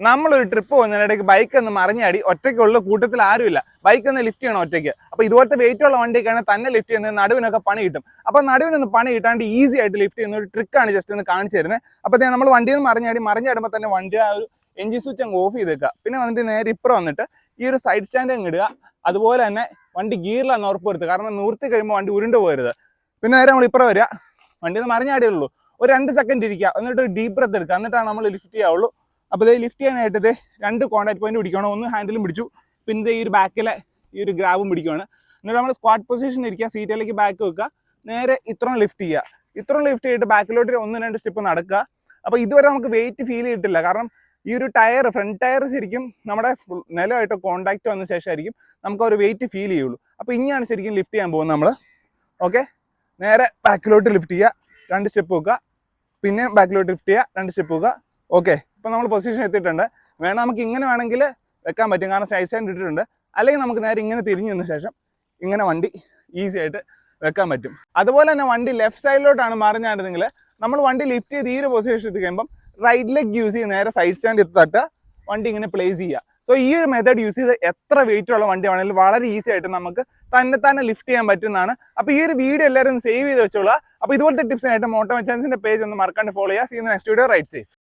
നമ്മളൊരു trip പോകുന്നതിനിടയ്ക്ക് bike ഒന്ന് മറിഞ്ഞാടി ഒറ്റയ്ക്കുള്ള കൂട്ടത്തിൽ ആരുമില്ല. ബൈക്ക് ഒന്ന് ലിഫ്റ്റ് ചെയ്യണം ഒറ്റയ്ക്ക്. അപ്പൊ ഇതുപോലത്തെ വെയിറ്റ് ഉള്ള വണ്ടിയൊക്കെയാണ് തന്നെ ലിഫ്റ്റ് ചെയ്യുന്നത് നടുവിനൊക്കെ പണി കിട്ടും. അപ്പൊ നടുവിനൊന്ന് പണി കിട്ടാണ്ട് ഈസി ആയിട്ട് ലിഫ്റ്റ് ചെയ്യുന്ന ഒരു ട്രിക്കാണ് ജസ്റ്റ് ഒന്ന് കാണിച്ചു തരുന്നത് അപ്പൊ നമ്മൾ വണ്ടിയിൽ നിന്ന് മറിഞ്ഞാടി മറിഞ്ഞാടുമ്പോൾ തന്നെ വണ്ടി ആ ഒരു എഞ്ചിൻ സ്വിച്ച് അങ്ങ് ഓഫ് ചെയ്ത് വെക്കുക പിന്നെ വന്നിട്ട് നേരെ ഇപ്പുറം വന്നിട്ട് ഈ ഒരു സൈഡ് സ്റ്റാൻഡ് അങ്ങ് ഇടുക. അതുപോലെ തന്നെ വണ്ടി ഗിയറിലാണ് ഉറപ്പ് വരുത്തുക. കാരണം നിർത്തി കഴിയുമ്പോൾ വണ്ടി ഉരുണ്ട് പോരുത് പിന്നെ നേരെ നമ്മൾ ഇപ്പുറം വരിക. വണ്ടി ഒന്ന് മറിഞ്ഞാടിയുള്ളൂ ഒരു രണ്ട് സെക്കൻഡ് ഇരിക്കുക. എന്നിട്ട് ഒരു ഡീപ്പ് ബ്രത്ത് എടുക്കുക. എന്നിട്ടാണ് നമ്മൾ ലിഫ്റ്റ് ചെയ്യാവുള്ളൂ. അപ്പോൾ ഇത് ലിഫ്റ്റ് ചെയ്യാനായിട്ട് ഇത് രണ്ട് കോൺടാക്ട് പോയിന്റ് പിടിക്കണം. ഒന്ന് ഹാൻഡിലും പിടിച്ചു. പിന്നെ ഈ ഒരു ബാക്കിലെ ഈ ഒരു ഗ്രാബും പിടിക്കുകയാണ് എന്നിട്ട് നമ്മൾ സ്ക്വാഡ് പൊസിഷൻ ഇരിക്കുക സീറ്റിലേക്ക് ബാക്ക് വെക്കുക. നേരെ ഇത്രയും ലിഫ്റ്റ് ചെയ്യുക. ഇത്രയും ലിഫ്റ്റ് ചെയ്തിട്ട് ബാക്കിലോട്ട് ഒന്ന് രണ്ട് സ്റ്റെപ്പ് നടക്കുക. അപ്പോൾ ഇതുവരെ നമുക്ക് വെയിറ്റ് ഫീൽ ചെയ്തിട്ടില്ല. കാരണം ഈ ഒരു ടയർ ഫ്രണ്ട് ടയർ ശരിക്കും നമ്മുടെ നിലമായിട്ട് കോണ്ടാക്ട് വന്ന ശേഷമായിരിക്കും നമുക്ക് ഒരു വെയിറ്റ് ഫീൽ ചെയ്യുള്ളൂ. അപ്പോൾ ഇനിയാണ് ശരിക്കും ലിഫ്റ്റ് ചെയ്യാൻ പോകുന്നത് നമ്മൾ ഓക്കെ നേരെ ബാക്കിലോട്ട് ലിഫ്റ്റ് ചെയ്യുക. രണ്ട് സ്റ്റെപ്പ് വെക്കുക. പിന്നെ ബാക്കിലോട്ട് ലിഫ്റ്റ് ചെയ്യുക. രണ്ട് സ്റ്റെപ്പ് വെക്കുക. ഓക്കെ ഇപ്പം നമ്മൾ പൊസിഷൻ എത്തിയിട്ടുണ്ട്. വേണം നമുക്ക് ഇങ്ങനെ വേണമെങ്കിൽ വെക്കാൻ പറ്റും. കാരണം സൈഡ് സ്റ്റാൻഡ് ഇട്ടിട്ടുണ്ട്. അല്ലെങ്കിൽ നമുക്ക് നേരെ ഇങ്ങനെ തിരിഞ്ഞു നിന്ന ശേഷം ഇങ്ങനെ വണ്ടി ഈസി ആയിട്ട് വെക്കാൻ പറ്റും. അതുപോലെ തന്നെ വണ്ടി ലെഫ്റ്റ് സൈഡിലോട്ടാണ് മറിഞ്ഞായിരുന്നെങ്കിൽ നമ്മൾ വണ്ടി ലിഫ്റ്റ് ചെയ്ത് ഈ ഒരു പൊസിഷൻ എത്തി കഴിയുമ്പം റൈറ്റ് ലെഗ് യൂസ് ചെയ്ത് നേരെ സൈഡ് സ്റ്റാൻഡ് എത്തി തട്ട് വണ്ടി ഇങ്ങനെ പ്ലേസ് ചെയ്യുക. സോ ഈ ഒരു മെത്തേഡ് യൂസ് ചെയ്ത് എത്ര വെയിറ്റ് ഉള്ള വണ്ടി ആണെങ്കിലും വളരെ ഈസി ആയിട്ട് നമുക്ക് തന്നെ തന്നെ ലിഫ്റ്റ് ചെയ്യാൻ പറ്റുന്നതാണ്. അപ്പോൾ ഈ ഒരു വീഡിയോ എല്ലാവരും സേവ് ചെയ്ത് വെച്ചോളാം അപ്പോൾ ഇതുപോലത്തെ ടിപ്സിനായിട്ട് മോട്ടോ മെച്ചാൻസിന്റെ പേജ് ഒന്ന് മറക്കാണ്ട് ഫോളോ ചെയ്യുക. See next video ride safe